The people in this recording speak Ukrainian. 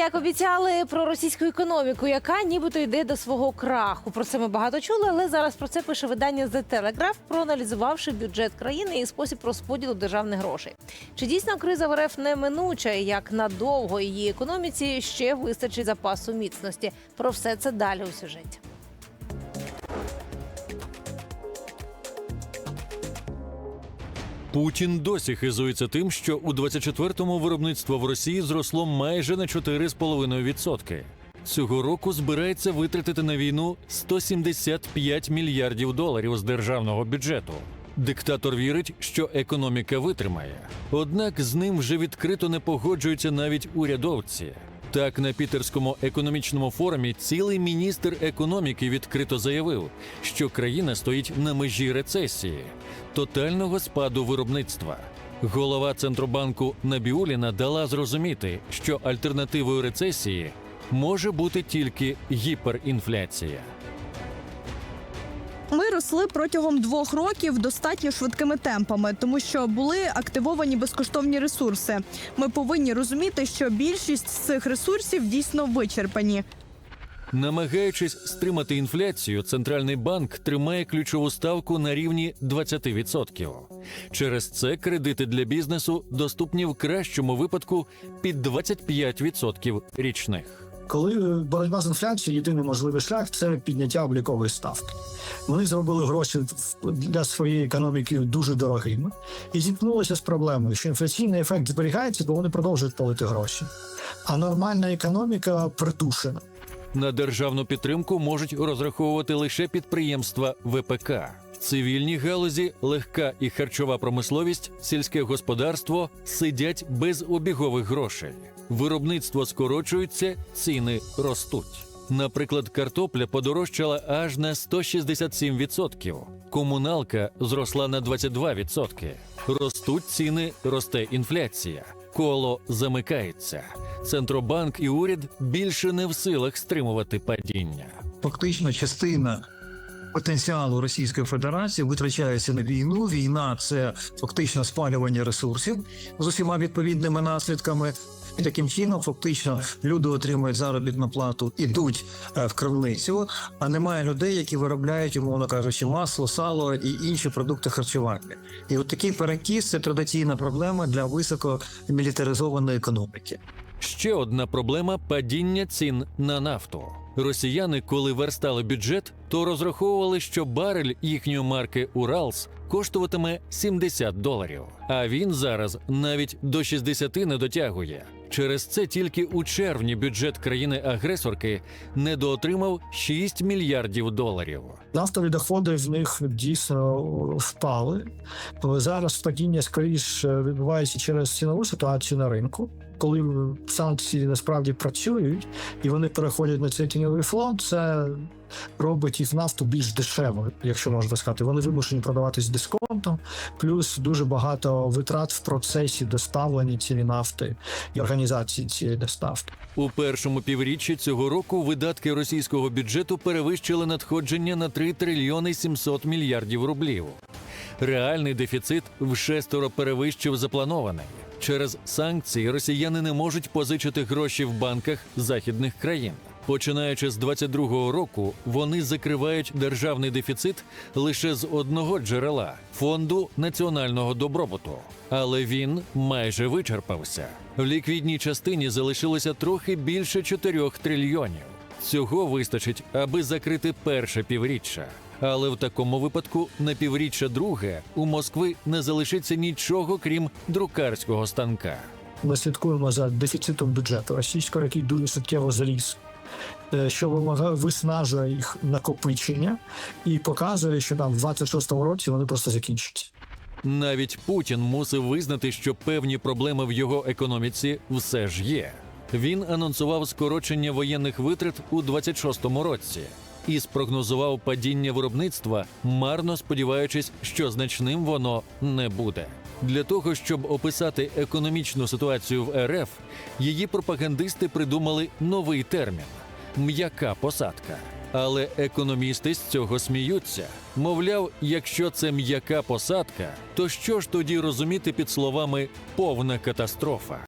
як обіцяли про російську економіку, яка нібито йде до свого краху. Про це ми багато чули, але зараз про це пише видання The Telegraph, проаналізувавши бюджет країни і спосіб розподілу державних грошей. Чи дійсно криза в РФ неминуча? Як надовго її економіці ще вистачить запасу міцності? Про все це далі у сюжеті. Путін досі хизується тим, що у 24-му виробництво в Росії зросло майже на 4,5%. Цього року збирається витратити на війну 175 мільярдів доларів з державного бюджету. Диктатор вірить, що економіка витримає. Однак з ним вже відкрито не погоджуються навіть урядовці. Так, на Пітерському економічному форумі цілий міністр економіки відкрито заявив, що країна стоїть на межі рецесії, тотального спаду виробництва. Голова центробанку Набіуліна дала зрозуміти, що альтернативою рецесії може бути тільки гіперінфляція. Ми росли протягом двох років достатньо швидкими темпами, тому що були активовані безкоштовні ресурси. Ми повинні розуміти, що більшість з цих ресурсів дійсно вичерпані. Намагаючись стримати інфляцію, центральний банк тримає ключову ставку на рівні 20%. Через це кредити для бізнесу доступні в кращому випадку під 25% річних. Коли е, боротьба з інфляцією, єдиний можливий шлях це підняття облікової ставки. Вони зробили гроші для своєї економіки дуже дорогими і зіткнулися з проблемою, що інфляційний ефект зберігається, бо вони продовжують палити гроші. А нормальна економіка придушена. На державну підтримку можуть розраховувати лише підприємства ВПК. В цивільній галузі легка і харчова промисловість, сільське господарство сидять без обігових грошей. Виробництво скорочується, ціни ростуть. Наприклад, картопля подорожчала аж на 167%. Комуналка зросла на 22%. Ростуть ціни, росте інфляція. Коло замикається. Центробанк і уряд більше не в силах стримувати падіння. фактично частина потенціалу Російської Федерації витрачається на війну. Війна це фактично спалювання ресурсів з усіма відповідними наслідками. І таким чином, фактично, люди отримують заробітну плату, ідуть е, в крамницю, а немає людей, які виробляють, умовно кажучи, масло, сало і інші продукти харчування. І от такий перекіс це традиційна проблема для високомілітаризованої економіки. Ще одна проблема падіння цін на нафту. Росіяни, коли верстали бюджет, то розраховували, що барель їхньої марки Уралс коштуватиме 70 доларів. А він зараз навіть до 60 не дотягує. Через це тільки у червні бюджет країни-агресорки недоотримав 6 мільярдів доларів. Нафтові доходи в них дійсно впали. Зараз падіння скоріше відбувається через цінову ситуацію на ринку. Коли санкції насправді працюють і вони переходять на цей тіньовий фонд, це робить їх нафту більш дешевою, якщо можна сказати. Вони вимушені продаватись з дисконтом, плюс дуже багато витрат в процесі доставлення цієї нафти і організації цієї доставки. У першому півріччі цього року видатки російського бюджету перевищили надходження на 3 трильйони 700 мільярдів рублів. Реальний дефіцит вшестеро перевищив запланований. Через санкції росіяни не можуть позичити гроші в банках західних країн. Починаючи з 22-го року, вони закривають державний дефіцит лише з одного джерела фонду національного добробуту. Але він майже вичерпався. В ліквідній частині залишилося трохи більше 4 трильйонів. Цього вистачить, аби закрити перше півріччя. Але в такому випадку на півріччя друге у Москви не залишиться нічого крім друкарського станка. Ми слідкуємо за дефіцитом бюджету російського, який дуже суттєво заліз, е, що вимагає виснажує їх накопичення і показує, що там в 26-му році вони просто закінчаться. Навіть Путін мусив визнати, що певні проблеми в його економіці все ж є. Він анонсував скорочення воєнних витрат у 26-му році і спрогнозував падіння виробництва, марно сподіваючись, що значним воно не буде. Для того щоб описати економічну ситуацію в РФ, її пропагандисти придумали новий термін м'яка посадка. Але економісти з цього сміються. Мовляв, якщо це м'яка посадка, то що ж тоді розуміти під словами повна катастрофа?